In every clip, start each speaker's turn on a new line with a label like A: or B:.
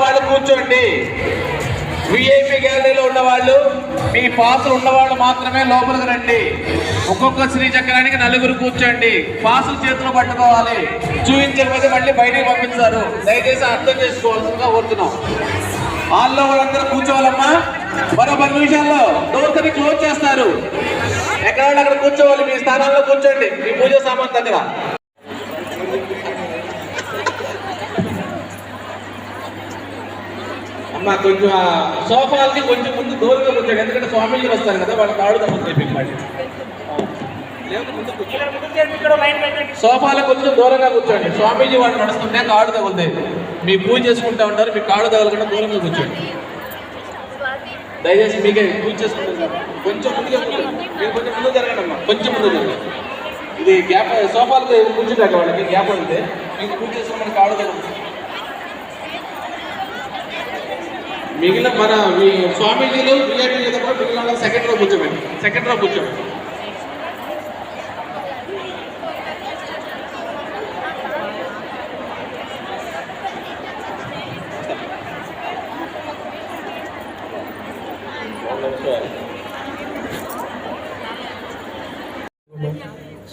A: వాళ్ళు కూర్చోండి. విఐపి గ్యాలరీలో ఉన్నవాళ్ళు మీ పాసులు ఉన్నవాళ్ళు మాత్రమే లోపలికి రండి. ఒక్కొక్క శ్రీ చక్రానికి నలుగురు కూర్చోండి. పాసులు చేతిలో పట్టుకోవాలి. చూపించకపోతే మళ్ళీ బయటికి పంపిస్తారు దయచేసి అర్థం చేసుకోవాల్సిందిగా కోరుతున్నాం. హాల్లో వాళ్ళందరూ కూర్చోవాలమ్మా. మరో పది నిమిషాల్లో డోర్ క్లోజ్ చేస్తారు. ఎక్కడ అక్కడ కూర్చోవాలి? మీ స్థానాల్లో కూర్చోండి. మీ పూజ సామాన్ దగ్గర. అమ్మ కొంచెం ఆ సోఫాలకి కొంచెం ముందు దూరంగా కూర్చోండి. ఎందుకంటే స్వామీజీ వస్తారు కదా వాళ్ళ తాడు తగ్గుతుంది మళ్ళీ. సోఫాలకు కొంచెం దూరంగా కూర్చోండి. స్వామీజీ వాళ్ళు నడుస్తుంటే కాడు తగులుతాయి. మీ పూజ చేసుకుంటా ఉంటారు మీ కాడు తగలకుండా దూరంగా కూర్చోండి. దయచేసి మీకే పూజ చేసుకుంటారు కొంచెం ముందుగా కూర్చోండి. మీరు కొంచెం ముందు జరగండి అమ్మా. కొంచెం ముందు జరగండి. ఇది గ్యాప్ సోఫాలకు కూర్చుంటాక వాళ్ళకి గ్యాప్ ఉంది మీకు పూజ చేసుకుంటే కాడు తగులుతుంది మిగిలిన మన మీ స్వామీజీలు విఐపీ కూడా మిగిలిన వాళ్ళని సెకండ్ రో కూర్చోబెట్టి సెకండ్ రో కూర్చోబెట్టి.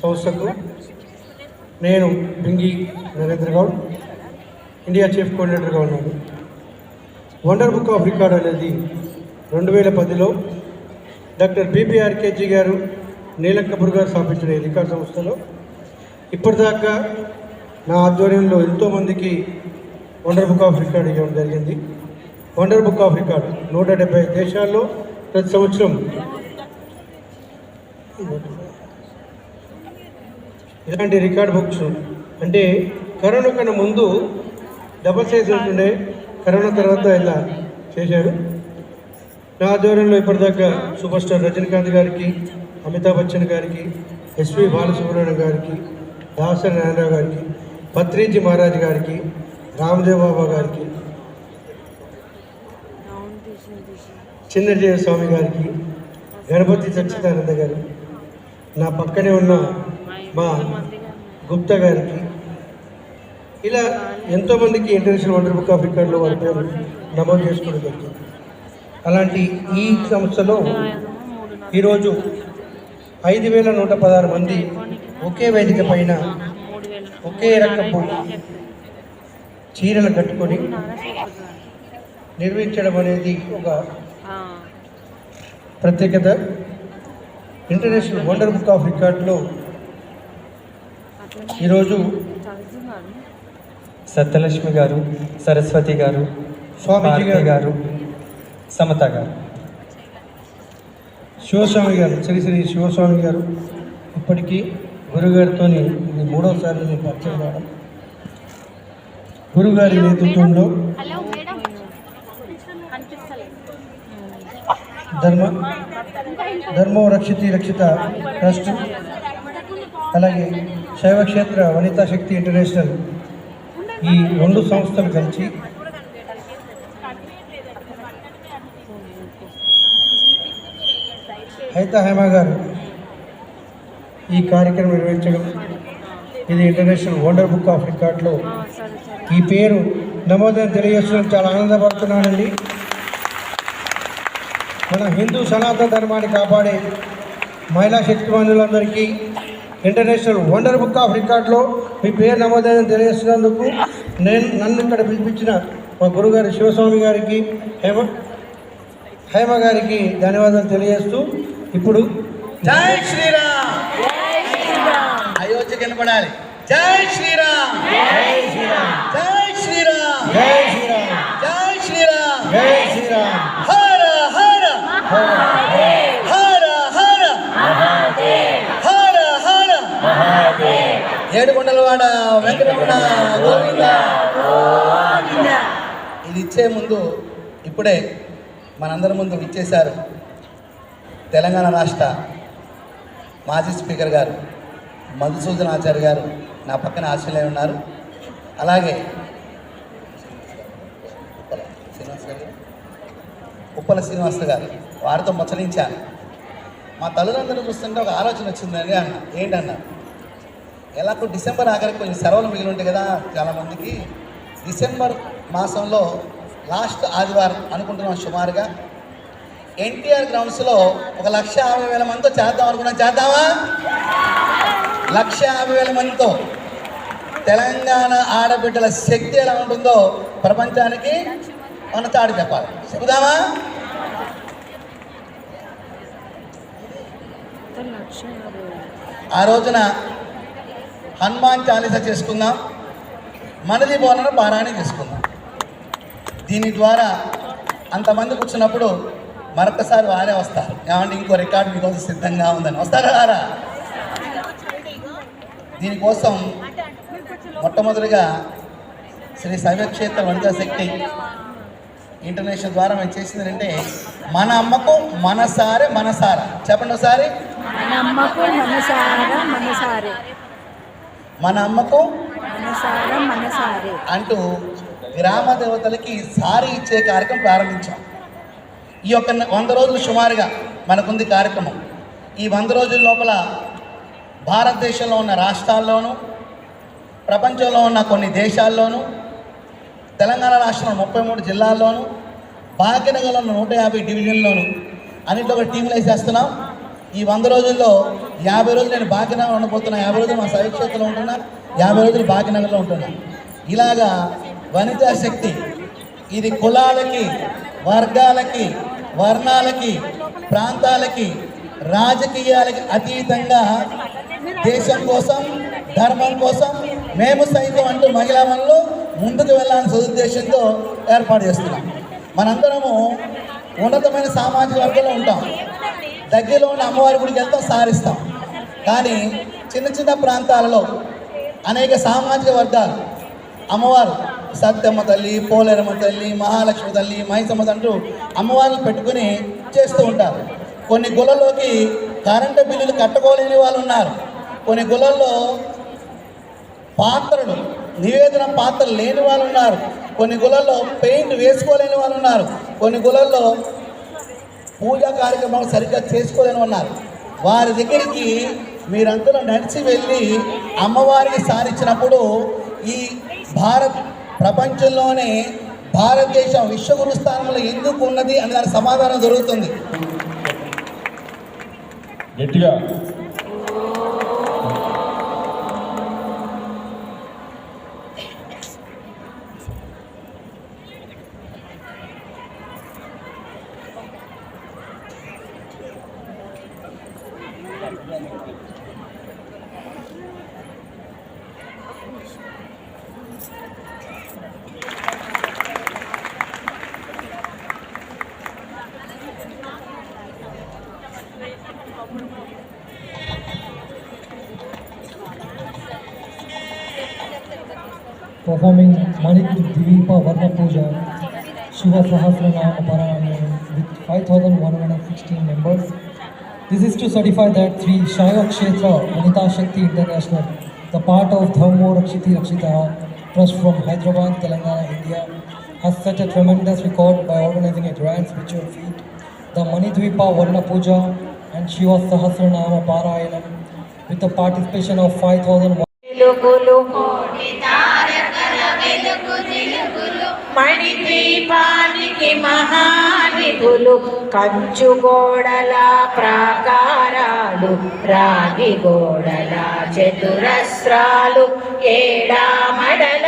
B: సంస్థకు నేను బింగి నరేంద్ర గౌడ్ ఇండియా చీఫ్ కోఆర్డినేటర్గా ఉన్నాను. వండర్ బుక్ ఆఫ్ రికార్డ్ అనేది రెండు వేల పదిలో డాక్టర్ బీబీఆర్కేజీ గారు నీలం గారు స్థాపించిన ఈ రికార్డ్ సంస్థలో. ఇప్పటిదాకా నా ఆధ్వర్యంలో ఎంతోమందికి వండర్ బుక్ ఆఫ్ రికార్డ్ ఇవ్వడం జరిగింది. వండర్ బుక్ ఆఫ్ రికార్డ్ నూట డెబ్బై దేశాల్లో ప్రతి సంవత్సరం ఇలాంటి రికార్డ్ బుక్స్ అంటే కరోనా కన్నా ముందు డబల్ సైజ్ ఉంటుండే. కరోనా తర్వాత ఇలా చేశారు. నా ఆధ్వర్యంలో ఇప్పటిదాకా సూపర్ స్టార్ రజనీకాంత్ గారికి అమితాబ్ బచ్చన్ గారికి ఎస్వి బాలసుబ్రహ్మణ్యం గారికి దాసరి నారాయణరావు గారికి పత్రిజీ మహారాజ్ గారికి రామదేవ్ బాబా గారికి చిన్నజీవ స్వామి గారికి గణపతి సచ్చిదానంద గారు నా పక్కనే ఉన్న మా గుప్తా గారికి ఇలా ఎంతోమందికి ఇంటర్నేషనల్ వండర్ బుక్ ఆఫ్ రికార్డులో వారి పేరు నమోదు చేసుకోవడం జరిగింది. అలాంటి ఈ సంస్థలో ఈరోజు ఐదు వేల నూట పదహారు మంది ఒకే వేదిక పైన ఒకే రకపు చీరలు కట్టుకొని నిర్వహించడం అనేది ఒక ప్రత్యేకత. ఇంటర్నేషనల్ వండర్ బుక్ ఆఫ్ రికార్డులో ఈరోజు
C: సత్యలక్ష్మి గారు సరస్వతి గారు భారతి
B: గారు.
C: సమత గారు.
B: శివస్వామి గారు శ్రీ శ్రీ శివస్వామి గారు. ఇప్పటికీ గురుగారితో ఇది మూడోసారి నేను పరిచయం కావడం. గురుగారి నేతృత్వంలో
D: హలో మేడం కనిపిస్తలేదు?
B: ధర్మ ధర్మో రక్షితి రక్షిత ట్రస్ట్. అలాగే శైవక్షేత్ర వనితా శక్తి ఇంటర్నేషనల్ ఈ రెండు సంస్థలు కలిసి హైత హేమ గారు ఈ కార్యక్రమం నిర్వహించడం. ఇది ఇంటర్నేషనల్ వండర్ బుక్ ఆఫ్ రికార్డ్లో ఈ పేరు నమోదని తెలియజేస్తున్నాం. చాలా ఆనందపడుతున్నానండి. మన హిందూ సనాతన ధర్మాన్ని కాపాడే మహిళా శక్తివంతులందరికీ ఇంటర్నేషనల్ వండర్ బుక్ ఆఫ్ రికార్డులో మీ పేరు నమోదైందని తెలియజేస్తున్నందుకు నేను నన్ను ఇక్కడ పిలిపించిన మా గురుగారు శివస్వామి గారికి హేమ హేమ గారికి ధన్యవాదాలు తెలియజేస్తూ ఇప్పుడు
E: జై శ్రీరామ్! అయోధ్య కనపడాలి జై శ్రీరామ్!
B: జై శ్రీరామ్!
E: జై శ్రీరామ్!
B: జై శ్రీరామ్!
E: జై శ్రీరామ్!
B: జై శ్రీరామ్!
E: హర హర! హర హర హర హర ఏడుకొండలవాడ వెంకటరమణ గోవింద. ఇది ఇచ్చే ముందు ఇప్పుడే మనందరి ముందు ఇచ్చేశారు తెలంగాణ రాష్ట్ర మాజీ స్పీకర్ గారు మధుసూదన్ ఆచార్య గారు నా పక్కన ఆశలే ఉన్నారు. అలాగే ఉప్పల శ్రీనివాస్ గారు ఉప్పల శ్రీనివాస్ గారు వారితో ముచ్చరించాను మా తల్లులందరూ చూస్తుంటే ఒక ఆలోచన వచ్చిందండి అన్న ఏంటన్నా? ఎలాగో డిసెంబర్ ఆఖరికి కొంచెం సెలవులు మిగిలి ఉంటాయి కదా చాలామందికి డిసెంబర్ మాసంలో లాస్ట్ ఆదివారం అనుకుంటున్నాం సుమారుగా. ఎన్టీఆర్ గ్రౌండ్స్లో ఒక లక్ష యాభై వేల మందితో చేద్దాం అనుకున్నాం. చేద్దామా? లక్ష యాభై వేల మందితో. తెలంగాణ ఆడబిడ్డల శక్తి ఎలా ఉంటుందో ప్రపంచానికి మన తాడు చెప్పాలి. చెబుదామా? ఆ రోజున హనుమాన్ చాలీస చేసుకుందాం. మనది బోనన బారాణి చేసుకుందాం. దీని ద్వారా అంతమంది కూర్చున్నప్పుడు మరొకసారి వారే వస్తారు. ఏమంటే ఇంకో రికార్డు మీకోసం సిద్ధంగా ఉందని. వస్తారా వారా దీనికోసం మొట్టమొదటిగా శ్రీ శైవక్షేత్ర వనితా శక్తి ఇంటర్నేషనల్ ద్వారా మేము చేసింది ఏంటంటే మన అమ్మకు మనసారే మనసారా. చెప్పండి ఒకసారి.
F: మన అమ్మకు మనసారా మనసారే.
E: మన అమ్మకు అంటూ గ్రామ దేవతలకి సారీ ఇచ్చే కార్యక్రమం ప్రారంభించాం. ఈ యొక్క వంద రోజులు సుమారుగా మనకుంది కార్యక్రమం. ఈ వంద రోజుల లోపల భారతదేశంలో ఉన్న రాష్ట్రాల్లోనూ ప్రపంచంలో ఉన్న కొన్ని దేశాల్లోనూ తెలంగాణ రాష్ట్రంలో ముప్పై మూడు జిల్లాల్లోనూ భాగ్యనగర్లో ఉన్న నూట యాభై డివిజన్లోను అన్నింటిలో ఒక టీంలు వేసేస్తున్నాం. ఈ వంద రోజుల్లో యాభై రోజులు నేను భాగ్యనగర్ ఉండబోతున్నా. యాభై రోజులు మా సైక్షేత్రంలో ఉంటున్నా. యాభై రోజులు భాగ్యనగర్లో ఉంటున్నా. ఇలాగా వనితా శక్తి ఇది కులాలకి వర్గాలకి వర్ణాలకి ప్రాంతాలకి రాజకీయాలకి అతీతంగా దేశం కోసం ధర్మం కోసం మేము సైతం అంటూ మహిళా మనలు ముందుకు వెళ్ళాలని సదుద్దేశంతో ఏర్పాటు చేస్తున్నాం. మనందరము ఉన్నతమైన సామాజిక వర్గంలో ఉంటాం. దగ్గరలో ఉన్న అమ్మవారి గుడికి వెళ్తాం సారిస్తాం. కానీ చిన్న చిన్న ప్రాంతాలలో అనేక సామాజిక వర్గాలు అమ్మవారు సత్యమ్మ తల్లి పోలేరమ్మ తల్లి మహాలక్ష్మి తల్లి మహిసమ్మ అంటూ అమ్మవారిని పెట్టుకుని చేస్తూ ఉంటారు. కొన్ని గుళ్ళలోకి కరెంటు బిల్లులు కట్టుకోలేని వాళ్ళు ఉన్నారు. కొన్ని గులల్లో పాత్రలు నివేదన పాత్రలు లేని వాళ్ళు ఉన్నారు. కొన్ని గులల్లో పెయింట్ వేసుకోలేని వాళ్ళు ఉన్నారు. కొన్ని గులల్లో పూజా కార్యక్రమాలు సరిగ్గా చేసుకోలేని ఉన్నారు. వారి దగ్గరికి మీరందరూ నడిచి వెళ్ళి అమ్మవారికి సాధించినప్పుడు ఈ భారత్ ప్రపంచంలోనే భారతదేశం విశ్వగురు స్థానంలో ఎందుకు ఉన్నది అనే దానికి సమాధానం దొరుకుతుంది.
G: గట్టిగా.
H: Performing Manik Divipa Varna Puja, Shiva Sahasranama Parayana with 5,116 members. This is to certify that Sri Shaiva Kshetra Vanita Shakti International, the part of Dhammo Rakshiti Rakshita Trust from Hyderabad, Telangana, India, has set a tremendous record by organizing a grand spiritual feat, the Manidvipa Varna Puja and Shiva Sahasranama Parayanam with the participation of 5,000
F: మణిదీపానికి మహానిధులు కంచు గోడల ప్రాకారాలు రాగి గోడల చతురస్రాలు ఏడా మడల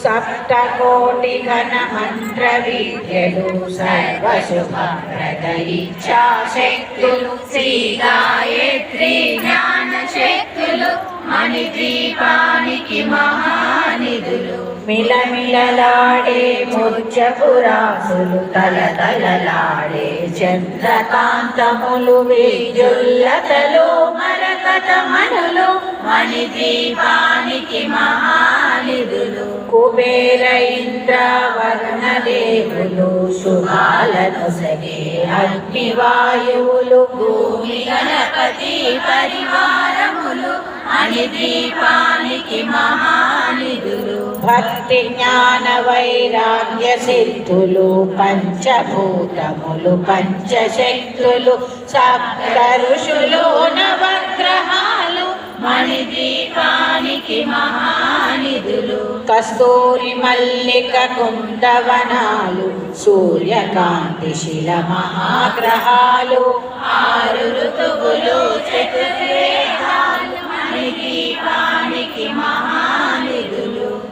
F: సప్తకోటి ఘన మంత్ర విద్యలు సర్వశుభప్రద ఇచ్ఛాశక్తులు శ్రీ గాయత్రి జ్ఞాన శక్తులు మణిదీపానికి మహానిధులు. మిలమిలలాడే ముచ్చపురాసులు తలతలలాడే చంద్రకాంతములు విద్యుల్లతలు మరక పర్వతమనులు మణిదీపానికి మహానిధులు. కుబేర ఇంద్ర వరుణ దేవులు శుభాలను సగే అగ్నివాయువులు భూమి గణపతి పరివారములు మణిదీపానికి మహానిధులు. భక్తి జ్ఞాన వైరాగ్య సిద్ధులు పంచభూతములు పంచశక్తులు సప్త ఋషులు నవగ్రహాలు మణిదీపానికి మహానిధులు. కస్తూరి మల్లిక కుందవనాలు సూర్యకాంతి శిల మహాగ్రహాలు. ఆరు ఋతువులు చతుర్వేదాలు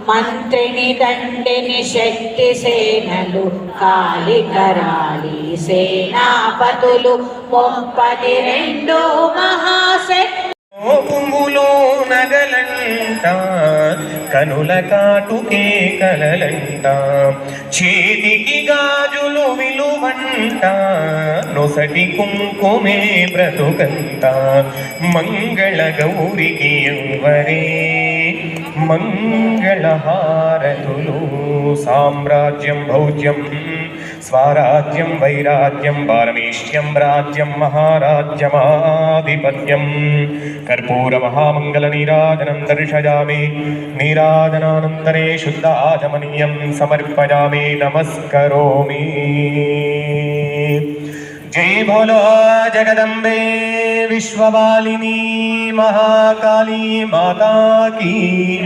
F: మంత్రిని దండిని శక్తి సేనలు కాళికరాళి సేనాపతులు ముప్పది రెండు మహాశక్తి
G: పొంగులో నగలంట కనుల కాటుకే కలలంట చేతికి గాజులు విలువంట నొసటి కుంకుమే బ్రతుకంత మంగళ గౌరికి ఎవ్వరే మంగళహారతులు సామ్రాజ్యం భౌజ్యం സ്വാരാജ്യം വൈരാജ്യം പാരമേഷ്യം രാജ്യം മഹാരാജ്യമാധിപത്യം കർപ്പൂരമഹാമംഗളനീരാജനം ദർശയാമി നീരാജനാനന്തരേ ശുദ്ധ ആചമനീയം സമർപ്പയാമി നമസ്കരോമി जय भोलो जगदम्बे, विश्ववालिनी, महाकाली माता की।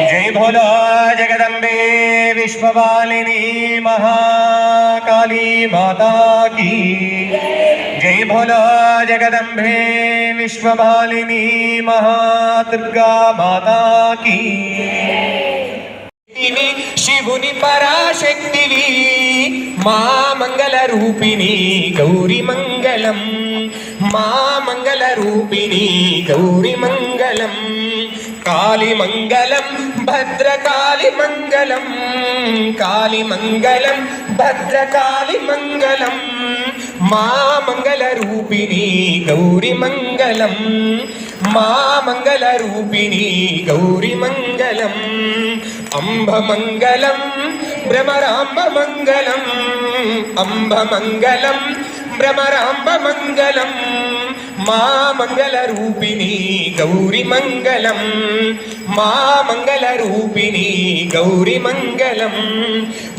G: जय भोलो जगदम्बे, विश्ववालिनी, महाकाली माता की। जय भोलो जगदम्बे, विश्ववालिनी, महादुर्गा माता की। శక్తివి శివుని పరాశక్తివి మా మంగళ రూపిణి గౌరి మంగళం. మా మంగళ రూపిణి గౌరి మంగళం. కాళి మంగళం భద్రకాళి మంగళం. కాళి మంగళం భద్రకాళి మంగళం. మా మంగళ రూపిణి గౌరి మంగళం. మా మంగళ రూపిణి గౌరి మంగళం. అంబమంగళం భ్రమరాంబమంగళం అంబమంగళం భ్రమరాంబమంగళం మా మంగళ రూపిణి గౌరి మంగళం మా మంగళ రూపిణి గౌరి మంగళం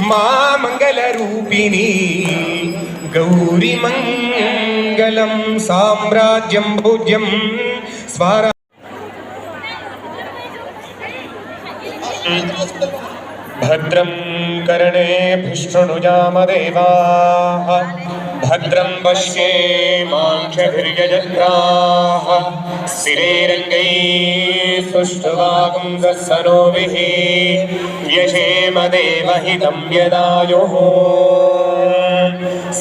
G: మా మంగళ రూపిణి గౌరి మంగళం సామ్రాజ్యం భోజ్యం స్వరా भद्रं कर्णेभिशृणुजामदेवाः भद्रं पश्येमाक्षभिर्यजत्राः सिरेरङ्गैः सुष्ठुवागुंसरोभिः यशेमदेवहितं यदायुः।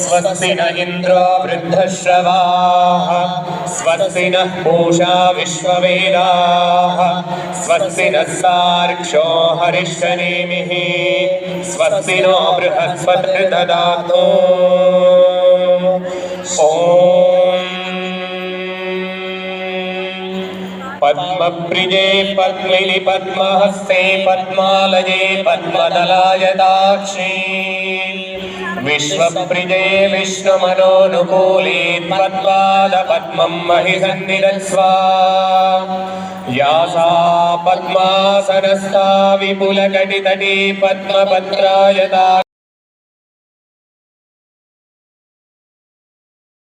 G: स्वस्ति न इन्द्रो वृद्धश्रवाः। स्वस्ति नः पूषा विश्ववेदाः। स्वस्ति नः सार्क्ष्यो हरिश्चनेमिः स्वस्ति नो बृहस्पतिर्ददातु। ॐ। पद्मप्रिजे पद्मिनि पद्महस्ते पद्मालये पद्मदलायदाक्षी विश्वप्रिजे विष्णुमनोनुकूले पद्माद पद्मं महि सन्निधत्स्वा या सा पद्मासनस्था विपुलकटितटी पद्मपत्रायता